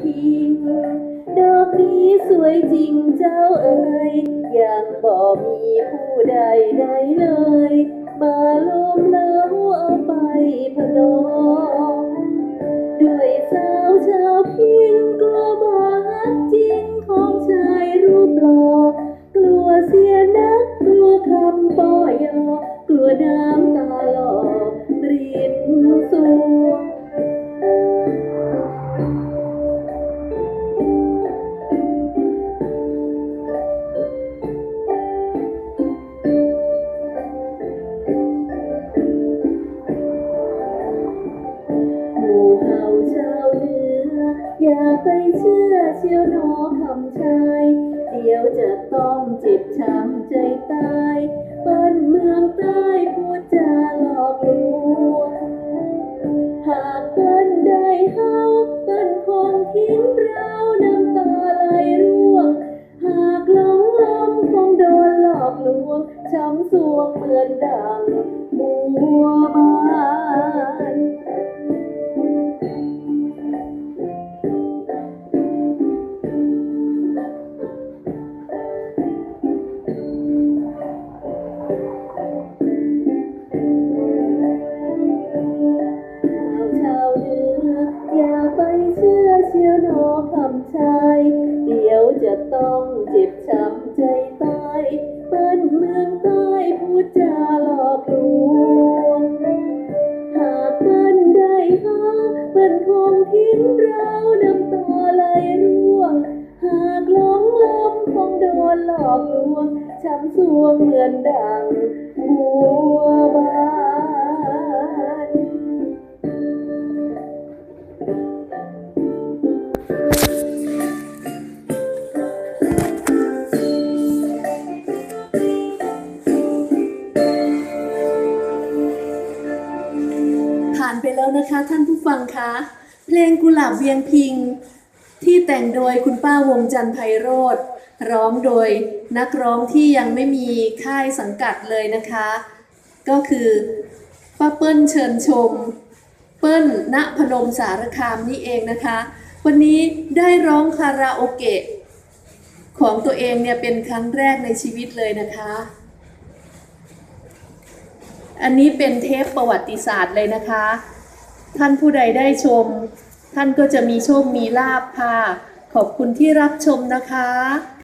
พิง ดอกนี้สวยจริงเจ้าเอ๋ยยังบ่มีผู้ใดใดเลย มาล้มเล้าเอาไปพนมด้วยสาวชาวพิงกลัวบาดจริงของชายรูปหล่อกลัวเสียนักกลัวคำป้อยอกลัวน้ อย่าไปเชื่อเชียวหนอคำชายเดี๋ยวจะต้องเจ็บช้ำใจตายบ้านเมืองใต้พูดจาหลอกลวงหากเปิ้นได้เฮาเปิ้นคงทิ้งเราน้ำตาไหลร่วง หากหลงลมคงโดนหลอกลวงช้ำสวงเหมือนดังบัว ช้ำสวงเหมือนดังบัวบานผ่านไปแล้วนะคะท่านผู้ฟังคะ เพลงกุหลาบเวียงพิง ที่แต่งโดยคุณป้าวงจันทไพโรธร้องโดยนักร้องที่ยังไม่มีค่ายสังกัดเลยนะคะ ก็คือป้าเปิ้ลเชิญชม เปิ้ลณพนมสารคามนี่เองนะคะ วันนี้ได้ร้องคาราโอเกะของตัวเองเนี่ยเป็นครั้งแรกในชีวิตเลยนะคะ อันนี้เป็นเทปประวัติศาสตร์เลยนะคะ ท่านผู้ใดได้ชม ท่านก็จะมีโชคมีลาภค่ะ ขอบคุณที่รับชมนะคะ